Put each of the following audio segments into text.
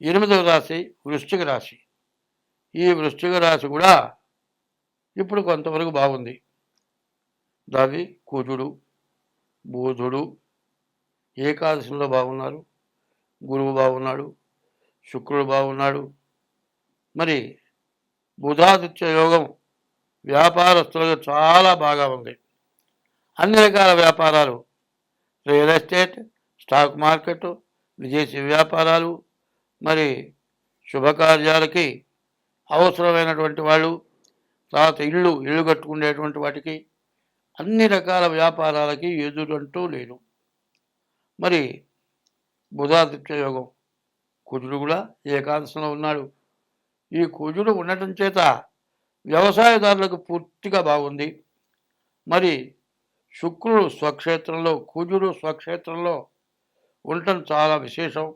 ఎనిమిదవ రాశి వృశ్చిక రాశి. ఈ వృశ్చిక రాశి కూడా ఇప్పుడు కొంతవరకు బాగుంది. దాది కుజుడు బోధుడు ఏకాదశిలో బాగున్నారు. గురువు బాగున్నాడు శుక్రుడు బాగున్నాడు. మరి బుధాదిత్య యోగం వ్యాపారస్తులకు చాలా బాగా ఉంది. అన్ని రకాల వ్యాపారాలు రియల్ ఎస్టేట్ స్టాక్ మార్కెట్ విదేశీ వ్యాపారాలు మరి శుభకార్యాలకి అవసరమైనటువంటి వాళ్ళు తర్వాత ఇల్లు ఇల్లు కట్టుకునేటువంటి వాటికి అన్ని రకాల వ్యాపారాలకి ఎదురంటూ లేదు మరి బుధాదిత్య యోగం కుజుడు కూడా ఏకాదశంలో ఉన్నాడు. ఈ కుజుడు ఉండటం చేత వ్యవసాయదారులకు పూర్తిగా బాగుంది. మరి శుక్రుడు స్వక్షేత్రంలో కుజుడు స్వక్షేత్రంలో ఉండటం చాలా విశేషం.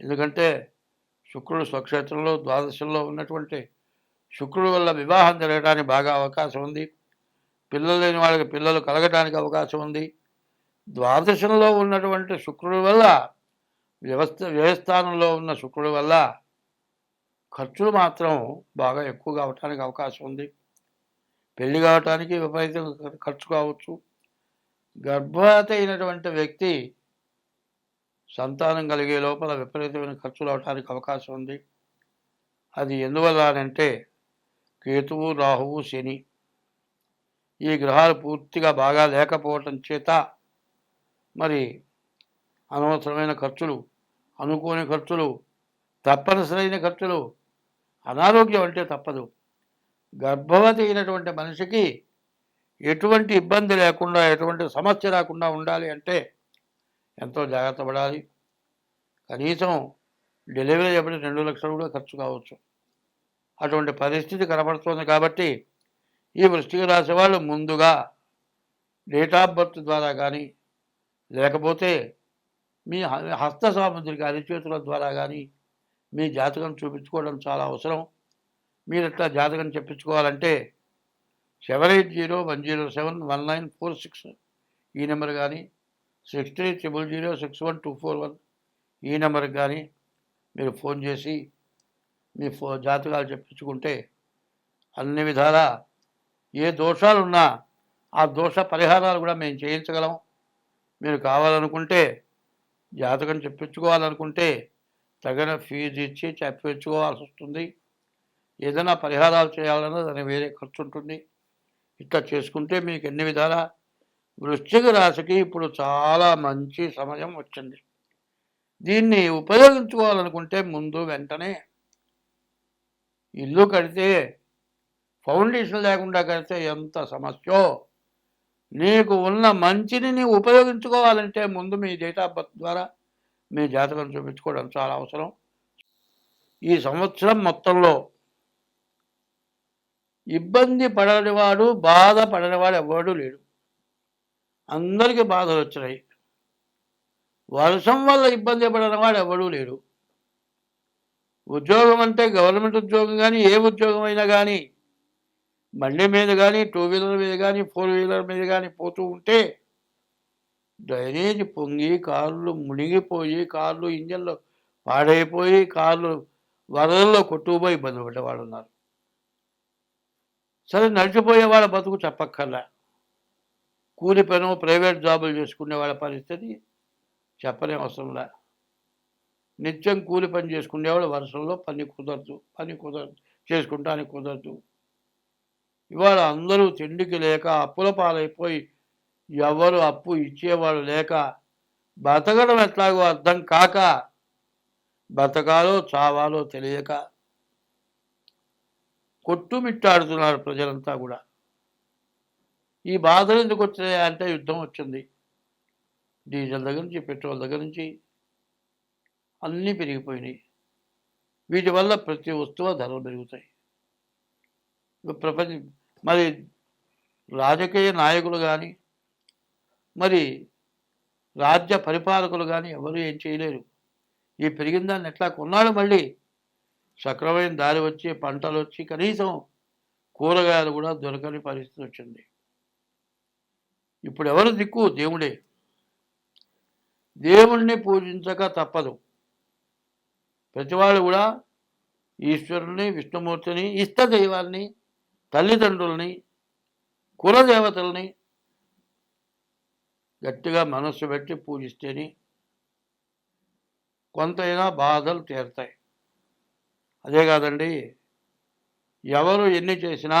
ఎందుకంటే శుక్రుడు స్వక్షేత్రంలో ద్వాదశంలో ఉన్నటువంటి శుక్రుడు వల్ల వివాహం జరగడానికి బాగా అవకాశం ఉంది. పిల్లలు లేని వాళ్ళకి పిల్లలు కలగడానికి అవకాశం ఉంది. ద్వాదశంలో ఉన్నటువంటి శుక్రుడు వల్ల వ్యవస్థ వ్యయస్థానంలో ఉన్న శుక్రుడు వల్ల ఖర్చులు మాత్రం బాగా ఎక్కువగా అవటానికి అవకాశం ఉంది. పెళ్ళి కావటానికి విపరీతం ఖర్చు కావచ్చు. గర్భవతి అయినటువంటి వ్యక్తి సంతానం కలిగే లోపల విపరీతమైన ఖర్చులు అవడానికి అవకాశం ఉంది. అది ఎందువల్ల అంటే కేతువు రాహువు శని ఈ గ్రహాలు పూర్తిగా బాగా లేకపోవటం చేత మరి అనవసరమైన ఖర్చులు అనుకోని ఖర్చులు తప్పనిసరైన ఖర్చులు అనారోగ్యం అంటే తప్పదు. గర్భవతి అయినటువంటి మనిషికి ఎటువంటి ఇబ్బంది లేకుండా ఎటువంటి సమస్య రాకుండా ఉండాలి అంటే ఎంతో జాగ్రత్త పడాలి. కనీసం డెలివరీ అప్పుడు రెండు లక్షలు కూడా ఖర్చు కావచ్చు. అటువంటి పరిస్థితి కనబడుతోంది కాబట్టి ఈ వృష్టికి రాసే వాళ్ళు ముందుగా డేట్ ఆఫ్ బర్త్ ద్వారా కానీ లేకపోతే మీ హస్త సాముద్రిక అరిచేతుల ద్వారా కానీ మీ జాతకం చూపించుకోవడం చాలా అవసరం. మీరు ఇట్లా జాతకం చెప్పించుకోవాలంటే seven eight zero one zero seven one nine four six ఈ నెంబర్ కానీ six three triple zero six one two four one ఈ నెంబర్కి కానీ మీరు ఫోన్ చేసి మీ ఫో జాతకాలు చెప్పించుకుంటే అన్ని విధాలా ఏ దోషాలు ఉన్నా ఆ దోష పరిహారాలు కూడా మేము చేయించగలం. మీరు కావాలనుకుంటే జాతకం చెప్పించుకోవాలనుకుంటే తగిన ఫీజు ఇచ్చి చెప్పించుకోవాల్సి వస్తుంది. ఏదైనా పరిహారాలు చేయాలన్నా దాని వేరే ఖర్చు ఉంటుంది ఇట్లా చేసుకుంటే మీకు ఎన్ని విధాలా వృశ్చిక రాశికి ఇప్పుడు చాలా మంచి సమయం వచ్చింది. దీన్ని ఉపయోగించుకోవాలనుకుంటే ముందు వెంటనే ఇల్లు కడితే ఫౌండేషన్ లేకుండా కడితే ఎంత సమస్యో నీకు ఉన్న మంచిని నీవు ఉపయోగించుకోవాలంటే ముందు మీ డేట్ ఆఫ్ బర్త్ ద్వారా మీ జాతకం చూపించుకోవడం చాలా అవసరం. ఈ సంవత్సరం మొత్తంలో ఇబ్బంది పడనివాడు బాధ పడనివాడు ఎవడు లేడు. అందరికీ బాధలు వచ్చినాయి. వర్షం వల్ల ఇబ్బంది పడనివాడు ఎవడూ లేడు. ఉద్యోగం అంటే గవర్నమెంట్ ఉద్యోగం కానీ ఏ ఉద్యోగం అయినా కానీ బండి మీద కానీ టూ వీలర్ మీద కానీ ఫోర్ వీలర్ మీద కానీ పోతూ ఉంటే డ్రైనేజ్ పొంగి కార్లు మునిగిపోయి కార్లు ఇంజన్లు పాడైపోయి కార్లు వరదల్లో కొట్టుకుపోయి ఇబ్బంది పడ్డవాళ్ళు ఉన్నారు. సరే నడిచిపోయే వాళ్ళ బతుకు చెప్పక్కర్లా. కూలి పను ప్రైవేట్ జాబులు చేసుకునే వాళ్ళ పరిస్థితి చెప్పనే అవసరంలా నిత్యం కూలి పని చేసుకునేవాళ్ళు వర్షంలో పని కుదరదు పని కుదరదు చేసుకుంటానికి కుదరదు. ఇవాళ అందరూ తిండికి లేక అప్పుల పాలైపోయి ఎవరు అప్పు ఇచ్చేవాళ్ళు లేక బతకడం ఎట్లాగో అర్థం కాక బతకాలో చావాలో తెలియక కొట్టుమిట్టాడుతున్నారు ప్రజలంతా కూడా. ఈ బాధలు ఎందుకు వచ్చాయి అంటే యుద్ధం వచ్చింది. డీజిల్ దగ్గర నుంచి పెట్రోల్ దగ్గర నుంచి అన్నీ పెరిగిపోయినాయి. వీటి వల్ల ప్రతి వస్తువు ధరలు పెరుగుతాయి. ప్రపంచ మరి రాజకీయ నాయకులు కానీ మరి రాజ్య పరిపాలకులు కానీ ఎవరు ఏం చేయలేరు. ఈ పెరిగిన దాన్ని ఎట్లా కొన్నాడు మళ్ళీ? సక్రమైన దారి వచ్చి పంటలు వచ్చి కనీసం కూరగాయలు కూడా దొరకని పరిస్థితి వచ్చింది. ఇప్పుడు ఎవరు దిక్కు? దేవుడే. దేవుణ్ణి పూజించక తప్పదు. ప్రతివాళ్ళు కూడా ఈశ్వరుని విష్ణుమూర్తిని ఇష్ట దైవాల్ని తల్లిదండ్రుల్ని కులదేవతల్ని గట్టిగా మనస్సు పెట్టి పూజిస్తేనే కొంతైనా బాధలు తీరుతాయి. అదే కాదండి ఎవరు ఎన్ని చేసినా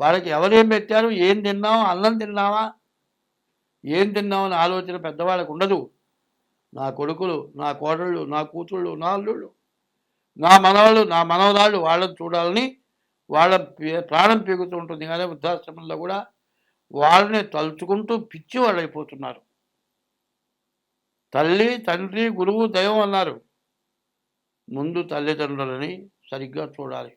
వాళ్ళకి ఎవరేం పెట్టారు? ఏం తిన్నాం అన్నం తిన్నావా? ఏం తిన్నావు? అని ఆలోచన పెద్దవాళ్ళకు ఉండదు. నా కొడుకులు నా కోడళ్ళు నా కూతుళ్ళు నా అల్లుళ్ళు నా మనవాళ్ళు నా మనవరాళ్ళు వాళ్ళని చూడాలని వాళ్ళ పే- ప్రాణం పెరుగుతూ ఉంటుంది. కానీ వృద్ధాశ్రమంలో కూడా వాళ్ళని తలుచుకుంటూ పిచ్చి వాళ్ళు అయిపోతున్నారు. తల్లి తండ్రి గురువు దైవం అన్నారు. ముందు తల్లిదండ్రులని సరిగ్గా చూడాలి.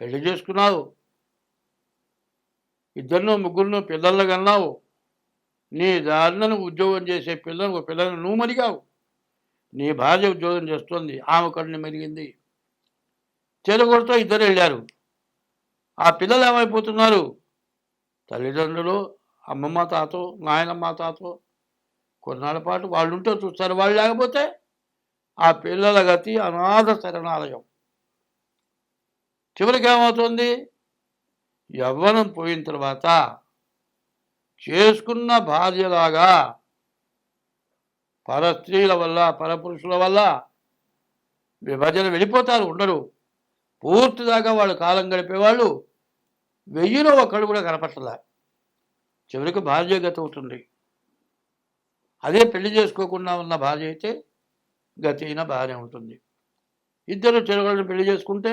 పెళ్ళి చేసుకున్నావు. ఇద్దరినో ముగ్గురునో పిల్లలు కన్నావు. నీ దారిన ఉద్యోగం చేసే పిల్లలు పిల్లను నువ్వు మరిగావు. నీ భార్య ఉద్యోగం చేస్తుంది ఆమె కన్ను మెరిగింది. చెరుగొడుతో ఇద్దరు వెళ్ళారు. ఆ పిల్లలు ఏమైపోతున్నారు? తల్లిదండ్రులు అమ్మమ్మ తాతో నాయనమ్మ తాతో. కొన్నాళ్ళ పాటు వాళ్ళు ఉంటే చూస్తారు వాళ్ళు లేకపోతే ఆ పిల్లల గతి అనాథ శరణాలయం. చివరికి ఏమవుతుంది? యవ్వనం పోయిన తర్వాత చేసుకున్న భార్యలాగా పరస్త్రీల వల్ల పరపురుషుల వల్ల విభజన వెళ్ళిపోతారు ఉండరు. పూర్తిదాకా వాళ్ళు కాలం గడిపేవాళ్ళు వెయ్యిలో ఒక్కడు కూడా కనపట్టలే చివరికి భార్య గతి అవుతుంది అదే పెళ్ళి చేసుకోకుండా ఉన్న భార్య అయితే గతి అయిన భార్య ఉంటుంది. ఇద్దరు చెరువులను పెళ్ళి చేసుకుంటే